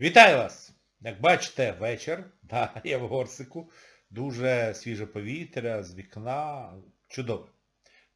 Вітаю вас! Як бачите, вечір, да, я в горсику, дуже свіже повітря, з вікна, чудово.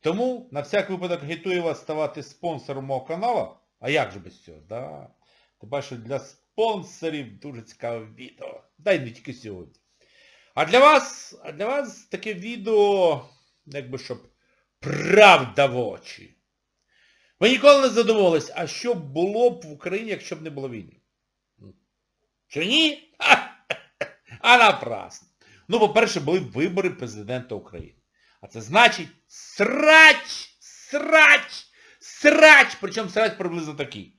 Тому на всяк випадок агітую вас ставати спонсором мого каналу. А як же без цього? Да? Ти бачиш, для спонсорів дуже цікаве відео. Дай не тільки сьогодні. А для вас, а для вас таке відео, якби щоб правда в очі. Ви ніколи не задоволились, а що було б в Україні, якщо б не було війни? Чи ні? А напрасно. Ну, по-перше, були вибори президента України. А це значить срач, срач, срач. Причому срач приблизно такий.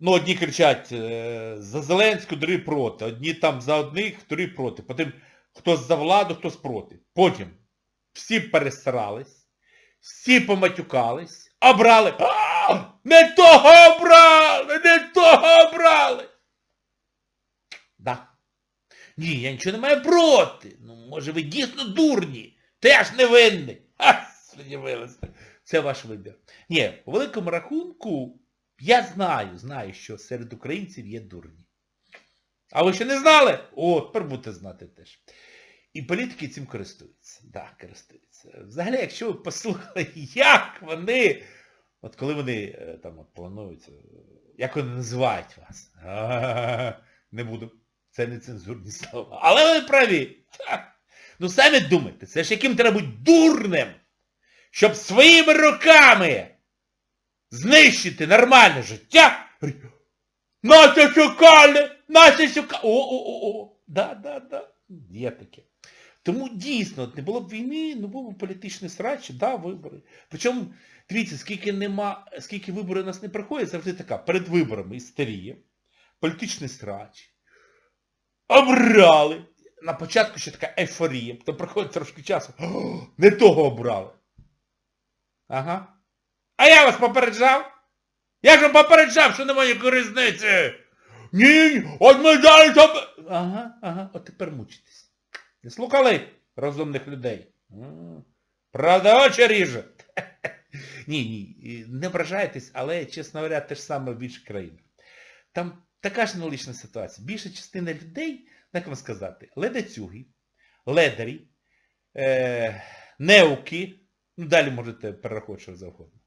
Ну, одні кричать е, за Зеленську, другі проти. Одні там за одних, другі проти. Потім хтось за владу, хтось проти. Потім всі пересрались, всі поматюкались, обрали. А, не того обрали, не того обрали. Ні, я нічого не маю проти. Ну, може ви дійсно дурні. Теж невинний. Ха. Це ваш вибір. Ні, по великому рахунку, я знаю, знаю, що серед українців є дурні. А ви ще не знали? О, тепер будете знати теж. І політики цим користуються. Да, користуються. Взагалі, якщо ви послухали, як вони, от коли вони е, там от, планують, е, як вони називають вас. Не буду. Це не цензурні слова. Але вони праві. Ну самі думайте, це ж яким треба бути дурним, щоб своїми руками знищити нормальне життя. Настя шукали! Настя шукали! О-о-о-о! Да, да, да. Є таке. Тому дійсно, не було б війни, ну був би політичний срач, да, вибори. Причому, дивіться, скільки нема, скільки вибори у нас не проходять, завжди така, перед виборами істерія, політичний срач, обрали. На початку ще така ейфорія, то проходить трошки часу. Не того обрали. Ага. А я вас попереджав? Я ж вам попереджав, що немає ніякої різниці. Ні, от ми далі там... Ага, ага, от тепер мучитесь. Не слухали розумних людей. Правда, очі ріже. Ні, ні, не ображайтесь, але, чесно говоря, те ж саме в інших країнах. Там така ж аналогічна ситуація. Більша частина людей, як вам сказати, ледацюги, ледарі, е, неуки, ну далі можете перерахувати що завгодно.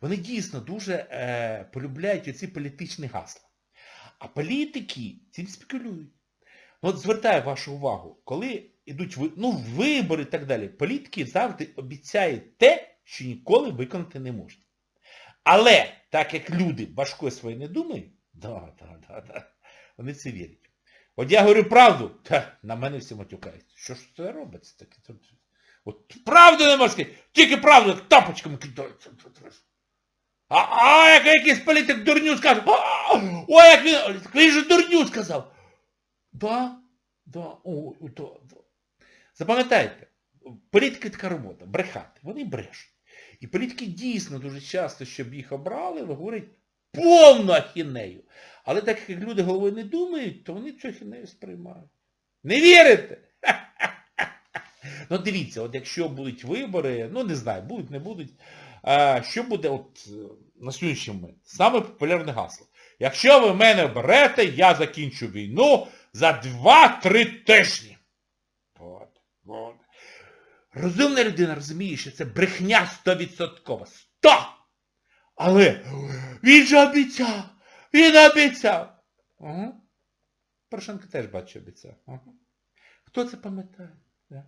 Вони дійсно дуже е, полюбляють оці політичні гасла. А політики цим спекулюють. Ну, От звертаю вашу увагу, коли йдуть ну, вибори і так далі, політики завжди обіцяють те, що ніколи виконати не можна. Але, так як люди важкою своє не думають, да, да, да, да, вони це вірять. От я говорю правду, та на мене всі матюкають. Що ж це робиться таке? От правду не можна сказати, тільки правду тапочками кидаються. А, а як якийсь політик дурню скаже, ой, як він, він же дурню сказав. Да, да, о, да, да. Запам'ятайте, політики така робота, брехати. Вони брешуть. І політики дійсно дуже часто, щоб їх обрали, говорять повну ахінею. Але так як люди головою не думають, то вони цю ахінею сприймають. Не вірите? Ну дивіться, от якщо будуть вибори, ну не знаю, будуть, не будуть, а, що буде от е, на момент? Саме популярне гасло. Якщо ви мене берете, я закінчу війну за 2-3 тижні. От, от. Розумна людина розуміє, що це брехня 100%. 100! Але він же обіцяв! Він обіцяв! Ага. Порошенко теж бачу обіцяв. Ага. Хто це пам'ятає? Да.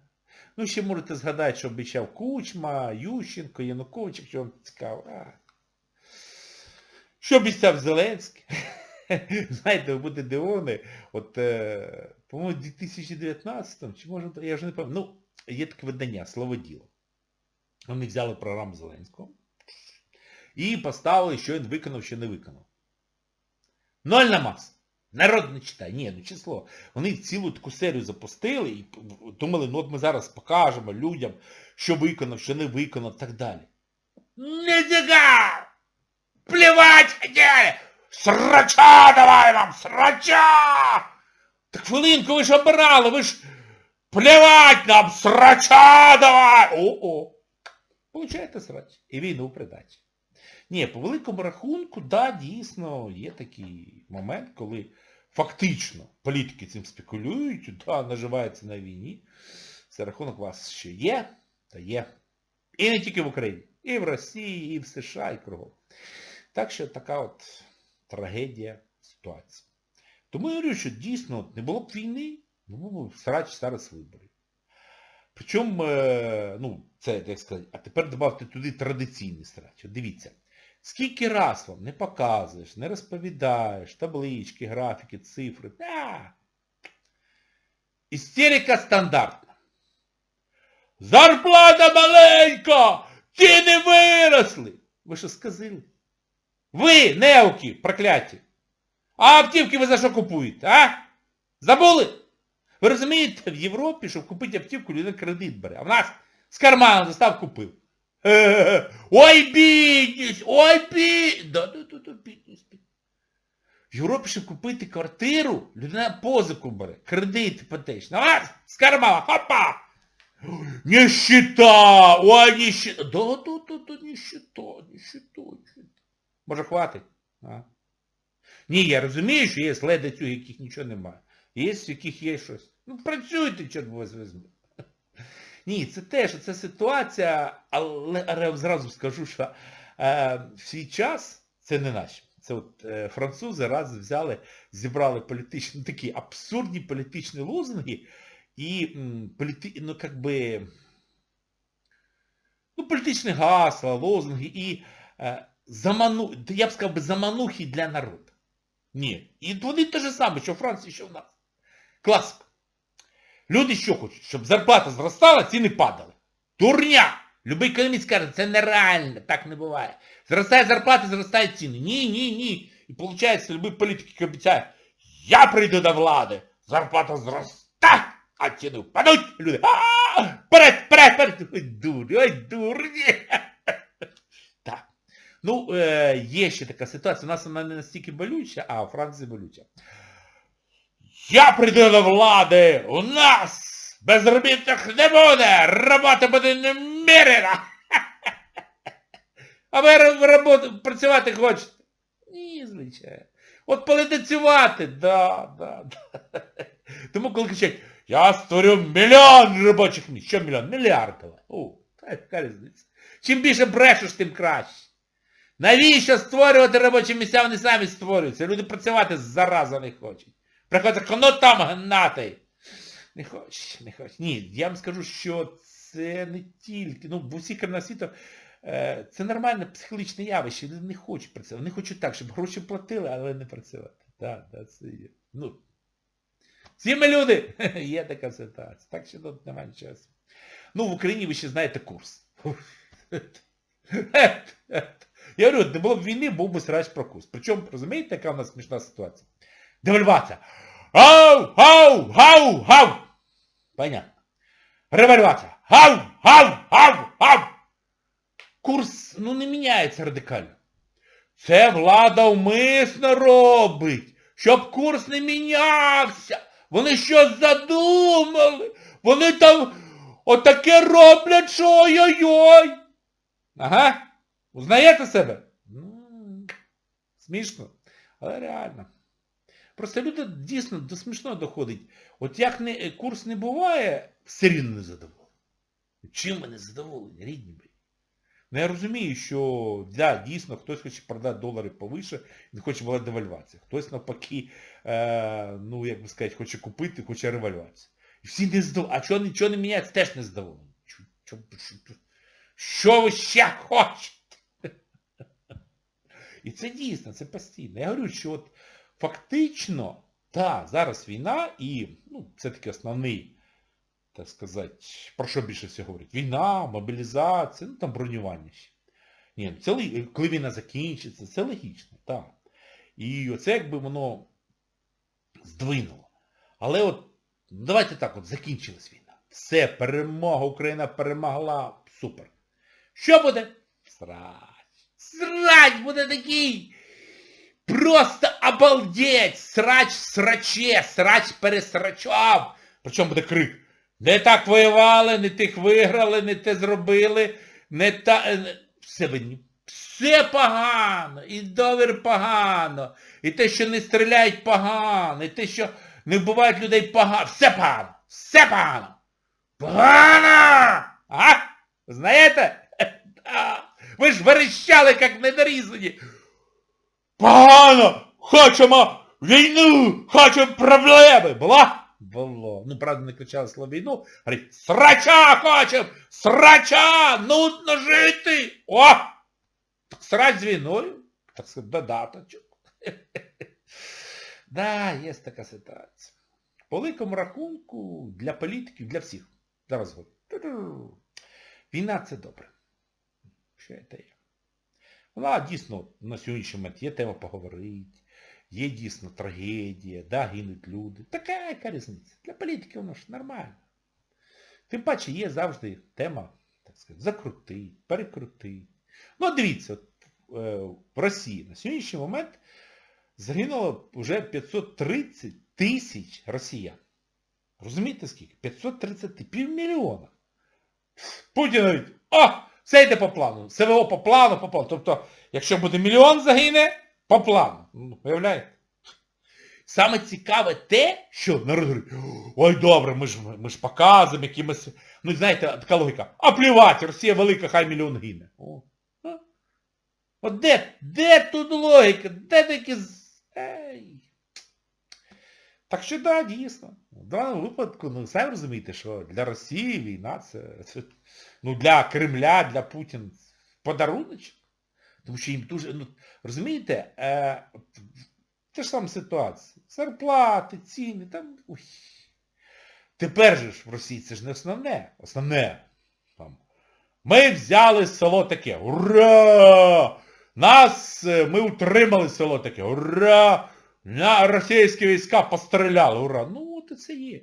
Ну, ще можете згадати, що обіцяв Кучма, Ющенко, Янукович, якщо вам цікаво. А. Що обіцяв Зеленський? Знаєте, ви будете дивовані, от, е, по-моєму, в 2019 чи може, я вже не пам'ятаю, ну, є таке видання, слово діло. Вони взяли програму Зеленського і поставили, що він виконав, що не виконав. Ноль на мас. Народ не читає. Ні, ну число. Вони цілу таку серію запустили і думали, ну от ми зараз покажемо людям, що виконав, що не виконав, так далі. Не цікаво! Плевать хотели! Срача давай вам, срача! Так хвилинку, ви ж обирали, ви ж плевать нам, срача давай! О-о! Получаєте срач. І війну придачі. Ні, по великому рахунку, да, дійсно, є такий момент, коли фактично політики цим спекулюють, да, наживаються на війні, за рахунок вас ще є, та є. І не тільки в Україні, і в Росії, і в США, і кругом. Так що така от трагедія ситуації. Тому я говорю, що дійсно не було б війни, ну був би срач зараз виборів. Причому, е, ну, це, як сказати, а тепер додавте туди традиційний срач. Дивіться, скільки раз вам не показуєш, не розповідаєш, таблички, графіки, цифри. Та. Істерика стандартна. Зарплата маленька! Ціни виросли! Ви що сказали? Ви, неуки, прокляті! А автівки ви за що купуєте, а? Забули? Ви розумієте, в Європі, щоб купити автівку, людина кредит бере. А в нас з карману достав купив. Ой, бідність! Ой, бідність! Да, да, да, да, бідність. бідність. В Європі, щоб купити квартиру, людина позику бере. Кредит іпотечний. А з кармана, хопа! Нищета! Ой, нищета! Да, да, да, да, нищета, нищета, нищета. Може хватить? А? Ні, я розумію, що є ледацю, яких нічого немає. Є, в яких є щось. Ну, працюйте, чорт вас візьме. Ні, це теж, це ситуація, але, але зразу скажу, що е, в свій час це не наші. Це от е, французи раз взяли, зібрали політичні, такі абсурдні політичні лозунги і м, політи, ну, как би, ну, політичні гасла, лозунги і е, заману, я б сказав заманухи для народу. Ні. І вони те ж саме, що в Франції, що в нас. Класика. Люди що хочуть? Щоб зарплата зростала, ціни падали. Дурня! Любий економіст каже, це нереально, так не буває. Зростає зарплата, зростають ціни. Ні, ні, ні. І виходить, любий політик обіцяє, я прийду до влади, зарплата зросте, а ціни впадуть. Люди, вперед, вперед, вперед. Ой, дурні, ой, дурні. Так. Ну, е, є ще така ситуація. У нас вона не настільки болюча, а у Франції болюча. Я прийду до влади! У нас безробітних не буде! Робота буде немірена! А ви роботу працювати хочете? Ні, звичайно. От полетицювати, да, да, да. Тому коли кричать, я створю мільйон робочих місць. Що мільйон? Мільярд. О, яка різниця. Чим більше брешеш, тим краще. Навіщо створювати робочі місця, вони самі створюються. Люди працювати зараза не хочуть. Приходять, ну там гнати. Не хочуть, не хочуть. Ні, я вам скажу, що це не тільки, ну, в усіх країнах світу е, це нормальне психологічне явище. Люди не хочуть працювати. Вони хочуть так, щоб гроші платили, але не працювати. Так, так, це є. Ну, всі ми люди, є така ситуація. Так що тут немає нічого. Ну, в Україні ви ще знаєте курс. Я говорю, не було б війни, був би срач про курс. Причому, розумієте, яка у нас смішна ситуація? Девальвація. Гау, гау, гау, гау. Понятно. Револьвація. Гау, гау, гау, гау. Курс, ну, не міняється радикально. Це влада вмисно робить, щоб курс не мінявся. Вони щось задумали. Вони там отаке роблять, що ой-ой-ой. Ага. Узнаєте себе? Смішно, але реально. Просто люди дійсно до смішного доходить. От як не, курс не буває, все рівно не задоволені. Чим ми не задоволені, рідні мої? Ну я розумію, що да, дійсно хтось хоче продати долари повише, він хоче була девальвація. Хтось навпаки, е, ну як би сказати, хоче купити, хоче револьвацію. І всі не задоволені. А чого нічого не міняється, теж не задоволені. Що, що, що, що ви ще хочете? І це дійсно, це постійно. Я говорю, що от фактично, так, зараз війна і, ну, це такий основний, так сказати, про що більше всього говорять? Війна, мобілізація, ну там бронювання ще. Ні, це, коли війна закінчиться, це логічно, так. І оце якби воно здвинуло. Але от, ну, давайте так, от закінчилась війна. Все, перемога, Україна перемогла, супер. Що буде? Срач. Срач буде такий. Просто обалдеть! Срач в сраче, срач пересрачав. Причому буде крик. Не так воювали, не тих виграли, не те зробили, не та... е, Все винні. Все погано, і довір погано, і те, що не стріляють погано, і те, що не вбивають людей погано, все погано, все погано. Погано! А? Знаєте? Ви ж верещали, як недорізані. Погано! Хочемо війну! Хочемо проблеми! Була? Було. Ну, правда, не кричали слово війну. Говорить, срача хочем! Срача! Нудно жити! О! Срач з війною? Так сказати, додаточок. Да, є така ситуація. По великому рахунку для політиків, для всіх. Зараз говорю. Війна це добре. Що це є? Вона дійсно на сьогоднішній момент є тема поговорити, є дійсно трагедія, да, гинуть люди. Така яка різниця. Для політики воно ж нормально. Тим паче є завжди тема, так сказати, закрути, перекрути. Ну, дивіться, от, е, в Росії на сьогоднішній момент загинуло вже 530 тисяч росіян. Розумієте скільки? 530 півмільйона. Путін говорить, о, все йде по плану. СВО по плану, по плану. Тобто, якщо буде мільйон загине, по плану. Ну, Уявляєте? Саме цікаве те, що народ говорить, ой, добре, ми ж, ми ж показуємо якимось... Ну, знаєте, така логіка. А плівати, Росія велика, хай мільйон гине. О. От де, де тут логіка? Де такі... Ей. Так що да, дійсно. В даному випадку, ну самі розумієте, що для Росії війна це ну для Кремля, для Путіна подаруночок. Тому що їм дуже, ну, розумієте, е, те ж сама ситуація. Зарплати, ціни, там. Ой. Тепер же ж в Росії це ж не основне. Основне. Там, ми взяли село таке. Ура! Нас, е, ми утримали село таке. Ура! На російські війська постріляли, ура. Ну, от це є.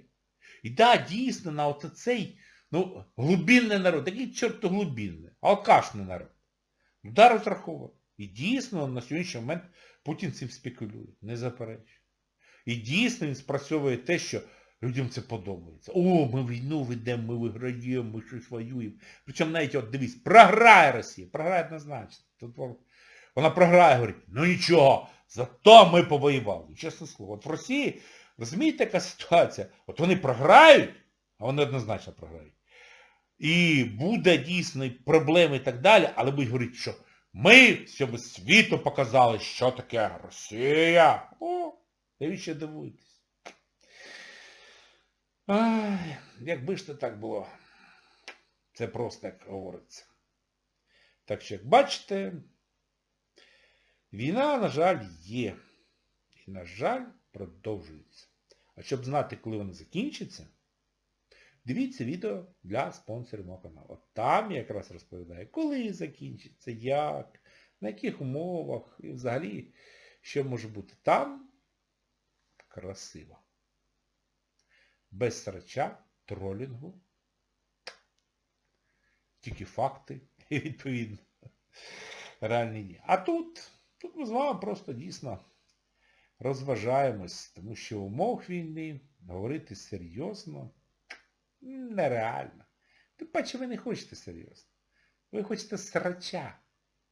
І да, дійсно, на от цей, ну, глибинний народ, такий чорт глибинний, алкашний народ. Да, розраховував. І дійсно, на сьогоднішній момент Путін цим спекулює, не заперечує. І дійсно він спрацьовує те, що людям це подобається. О, ми війну ведемо, ми виграємо, ми щось воюємо. Причому навіть, от дивись, програє Росія, програє однозначно. Вона програє, говорить, ну нічого, зато ми повоювали. Чесне слово. От в Росії, розумієте, яка ситуація? От вони програють, а вони однозначно програють. І буде дійсно проблеми і так далі, але будуть говорити, що ми всьому світу показали, що таке Росія. О, навіщо дивуєтесь? Ай, якби ж це так було. Це просто як говориться. Так що, як бачите, війна, на жаль, є. І, на жаль, продовжується. А щоб знати, коли вона закінчиться, дивіться відео для спонсорів мого каналу. Там якраз розповідаю, коли закінчиться, як, на яких умовах і взагалі, що може бути. Там красиво. Без срача, тролінгу, тільки факти і відповідно реальні дії. А тут, тут ми з вами просто дійсно розважаємось, тому що в умовах війни говорити серйозно нереально. Тим паче ви не хочете серйозно. Ви хочете срача.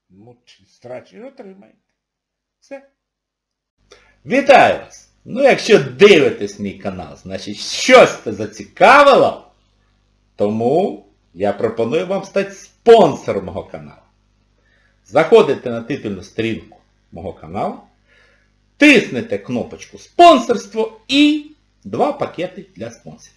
Ну, срач і отримаєте. Все. Вітаю вас! Ну, якщо дивитесь мій канал, значить щось це зацікавило, тому я пропоную вам стати спонсором мого каналу. Заходите на титульну сторінку мого каналу, тиснете кнопочку спонсорство і два пакети для спонсорів.